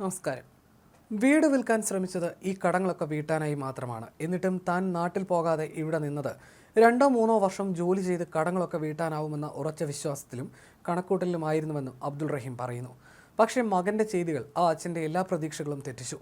നമസ്കാരം. വീട് വിൽക്കാൻ ശ്രമിച്ചത് ഈ കടങ്ങളൊക്കെ വീട്ടാനായി മാത്രമാണ്. എന്നിട്ടും താൻ നാട്ടിൽ പോകാതെ ഇവിടെ നിന്നത് രണ്ടോ മൂന്നോ വർഷം ജോലി ചെയ്ത് കടങ്ങളൊക്കെ വീട്ടാനാവുമെന്ന ഉറച്ച വിശ്വാസത്തിലും കണക്കൂട്ടലിലുമായിരുന്നുവെന്നും അബ്ദുൾ റഹീം പറയുന്നു. പക്ഷേ മകന്റെ ചെയ്തികൾ ആ അച്ഛന്റെ എല്ലാ പ്രതീക്ഷകളും തെറ്റിച്ചു.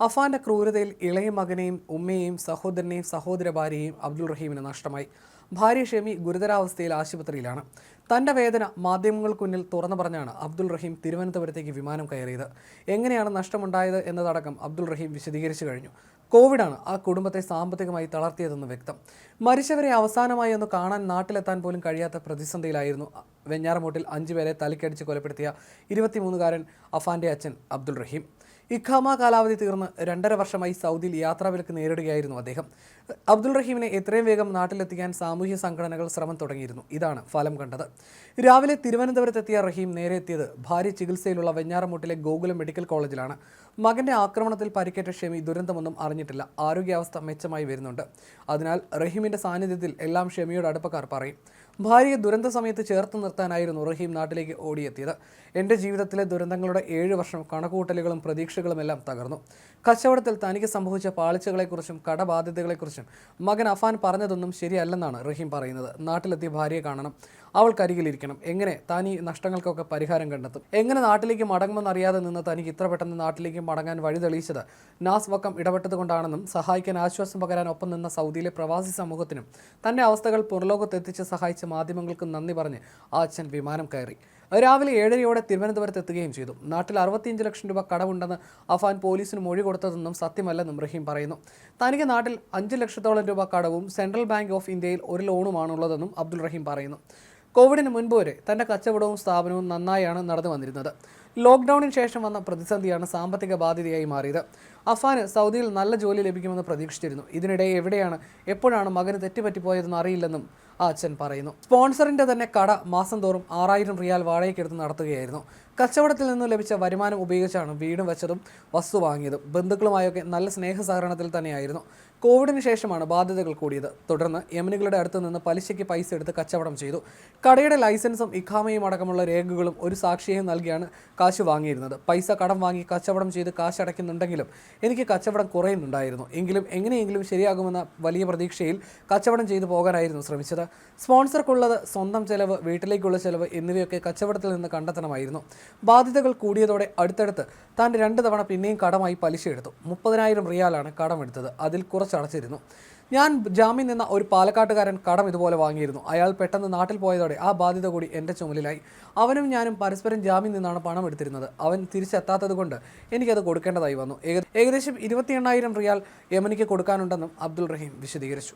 അഫാന്റെ ക്രൂരതയിൽ ഇളയ മകനെയും ഉമ്മയെയും സഹോദരനെയും സഹോദര ഭാര്യയെയും അബ്ദുൾ റഹീമിന് നഷ്ടമായി. ഭാര്യ ഷെമി ഗുരുതരാവസ്ഥയിൽ ആശുപത്രിയിലാണ്. തന്റെ വേദന മാധ്യമങ്ങൾക്ക് മുന്നിൽ തുറന്നു പറഞ്ഞാണ് അബ്ദുൾ റഹീം തിരുവനന്തപുരത്തേക്ക് വിമാനം കയറിയത്. എങ്ങനെയാണ് നഷ്ടമുണ്ടായത് എന്നതടക്കം അബ്ദുൾ റഹീം വിശദീകരിച്ചു കഴിഞ്ഞു. കോവിഡാണ് ആ കുടുംബത്തെ സാമ്പത്തികമായി തളർത്തിയതെന്ന് വ്യക്തം. മരിച്ചവരെ അവസാനമായി ഒന്ന് കാണാൻ നാട്ടിലെത്താൻ പോലും കഴിയാത്ത പ്രതിസന്ധിയിലായിരുന്നു വെഞ്ഞാറമൂട്ടിൽ അഞ്ചുപേരെ തലക്കടിച്ച് കൊലപ്പെടുത്തിയ ഇരുപത്തിമൂന്നുകാരൻ അഫാന്റെ അച്ഛൻ അബ്ദുൾ റഹീം. ഇഖാമ കാലാവധി തീർന്ന് രണ്ടര വർഷമായി സൗദിയിൽ യാത്രാവിലക്ക് നേരിടുകയായിരുന്നു അദ്ദേഹം. അബ്ദുൾ റഹീമിനെ എത്രയും വേഗം നാട്ടിലെത്തിക്കാൻ സാമൂഹ്യ സംഘടനകൾ ശ്രമം തുടങ്ങിയിരുന്നു. ഇതാണ് ഫലം കണ്ടത്. രാവിലെ തിരുവനന്തപുരത്തെത്തിയ റഹീം നേരെ എത്തിയത് ഭാര്യ ചികിത്സയിലുള്ള വെഞ്ഞാറമൂട്ടിലെ ഗോകുലം മെഡിക്കൽ കോളേജിലാണ്. മകന്റെ ആക്രമണത്തിൽ പരിക്കേറ്റ ഷെമി ദുരന്തമൊന്നും അറിഞ്ഞിട്ടില്ല. ആരോഗ്യാവസ്ഥ മെച്ചമായി വരുന്നുണ്ട്. അതിനാൽ റഹീമിന്റെ സാന്നിധ്യത്തിൽ എല്ലാം ഷെമിയുടെ അടുപ്പക്കാർ പറയും. ഭാര്യയെ ദുരന്ത സമയത്ത് ചേർത്ത് നിർത്താനായിരുന്നു റഹീം നാട്ടിലേക്ക് ഓടിയെത്തിയത്. എന്റെ ജീവിതത്തിലെ ദുരന്തങ്ങളുടെ ഏഴ് വർഷം കണക്കുകൂട്ടലുകളും പ്രതീക്ഷകളുമെല്ലാം തകർന്നു. കച്ചവടത്തിൽ തനിക്ക് സംഭവിച്ച പാളിച്ചകളെക്കുറിച്ചും കടബാധ്യതകളെക്കുറിച്ചും മകൻ അഫാൻ പറഞ്ഞതൊന്നും ശരിയല്ലെന്നാണ് റഹീം പറയുന്നത്. നാട്ടിലെത്തിയ ഭാര്യയെ കാണണം. അവൾ അവൾക്കരികിലിരിക്കണം. എങ്ങനെ താൻ ഈ നഷ്ടങ്ങൾക്കൊക്കെ പരിഹാരം കണ്ടെത്തും? എങ്ങനെ നാട്ടിലേക്ക് മടങ്ങുമെന്നറിയാതെ നിന്ന് തനിക്ക് ഇത്ര പെട്ടെന്ന് നാട്ടിലേക്ക് മടങ്ങാൻ വഴി തെളിയിച്ചത്? നാസ് വക്കം ഇടപെട്ടതുകൊണ്ടാണെന്നും സഹായിക്കാൻ ആശ്വാസം പകരാൻ ഒപ്പം നിന്ന സൗദിയിലെ പ്രവാസി സമൂഹത്തിനും തന്റെ അവസ്ഥകൾ പുറലോകത്തെത്തിച്ച് സഹായിച്ച മാധ്യമങ്ങൾക്കും നന്ദി പറഞ്ഞ് അച്ഛൻ വിമാനം കയറി. രാവിലെ ഏഴരയോടെ തിരുവനന്തപുരത്ത് എത്തുകയും ചെയ്തു. നാട്ടിൽ അറുപത്തിയഞ്ച് ലക്ഷം രൂപ കടവുണ്ടെന്ന് അഫാൻ പോലീസിന് മൊഴി കൊടുത്തതെന്നും സത്യമല്ലെന്നും റഹീം പറയുന്നു. തനിക്ക് നാട്ടിൽ അഞ്ച് ലക്ഷത്തോളം രൂപ കടവും സെൻട്രൽ ബാങ്ക് ഓഫ് ഇന്ത്യയിൽ ഒരു ലോണുമാണുള്ളതെന്നും അബ്ദുൾ റഹീം പറയുന്നു. കോവിഡിന് മുൻപ് വരെ തന്റെ കച്ചവടവും സ്ഥാപനവും നന്നായാണ് നടന്നു വന്നിരുന്നത് ലോക്ക്ഡൌണിന് ശേഷം വന്ന പ്രതിസന്ധിയാണ് സാമ്പത്തിക ബാധ്യതയായി മാറിയത്. അഫാന് സൗദിയിൽ നല്ല ജോലി ലഭിക്കുമെന്ന് പ്രതീക്ഷിച്ചിരുന്നു. ഇതിനിടെ എവിടെയാണ് എപ്പോഴാണ് മകന് തെറ്റുപറ്റിപ്പോയതെന്ന് അറിയില്ലെന്നും ആ അച്ഛൻ പറയുന്നു. സ്പോൺസറിന്റെ തന്നെ കട മാസം തോറും ആറായിരം റിയാൽ വാടകയ്ക്കെടുത്ത് നടത്തുകയായിരുന്നു. കച്ചവടത്തിൽ നിന്ന് ലഭിച്ച വരുമാനം ഉപയോഗിച്ചാണ് വീടും വെച്ചതും വസ്തു വാങ്ങിയതും. ബന്ധുക്കളുമായൊക്കെ നല്ല സ്നേഹ സഹകരണത്തിൽ തന്നെയായിരുന്നു. കോവിഡിന് ശേഷമാണ് ബാധ്യതകൾ കൂടിയത്. തുടർന്ന് യമനികളുടെ അടുത്ത് നിന്ന് പലിശയ്ക്ക് പൈസ എടുത്ത് കച്ചവടം ചെയ്തു. കടയുടെ ലൈസൻസും ഇഖാമയും അടക്കമുള്ള രേഖകളും ഒരു സാക്ഷിയെയും നൽകിയാണ് കാശ് വാങ്ങിയിരുന്നത്. പൈസ കടം വാങ്ങി കച്ചവടം ചെയ്ത് കാശ് അടയ്ക്കുന്നുണ്ടെങ്കിലും എനിക്ക് കച്ചവടം കുറയുന്നുണ്ടായിരുന്നു. എങ്കിലും എങ്ങനെയെങ്കിലും ശരിയാകുമെന്ന വലിയ പ്രതീക്ഷയിൽ കച്ചവടം ചെയ്തു പോകാനായിരുന്നു ശ്രമിച്ചത്. സ്പോൺസർക്കുള്ളത് സ്വന്തം ചെലവ് വീട്ടിലേക്കുള്ള ചെലവ് എന്നിവയൊക്കെ കച്ചവടത്തിൽ നിന്ന് കണ്ടെത്തണമായിരുന്നു. ബാധ്യതകൾ കൂടിയതോടെ അടുത്തടുത്ത് താൻ രണ്ട് തവണ പിന്നെയും കടമായി പലിശ എടുത്തു. മുപ്പതിനായിരം റിയാലാണ് കടമെടുത്തത്. അതിൽ കുറച്ചടച്ചിരുന്നു ഞാൻ ജാമ്യം നിന്ന ഒരു പാലക്കാട്ടുകാരൻ കടം ഇതുപോലെ വാങ്ങിയിരുന്നു. അയാൾ പെട്ടെന്ന് നാട്ടിൽ പോയതോടെ ആ ബാധ്യത കൂടി എന്റെ ചുമലിലായി. അവനും ഞാനും പരസ്പരം ജാമ്യം നിന്നാണ് പണം എടുത്തിരുന്നത്. അവൻ തിരിച്ചെത്താത്തത് കൊണ്ട് എനിക്കത് കൊടുക്കേണ്ടതായി വന്നു. ഏകദേശം ഇരുപത്തി എണ്ണായിരം റിയാൽ യമനിക്ക് കൊടുക്കാനുണ്ടെന്നും അബ്ദുൾ റഹീം വിശദീകരിച്ചു.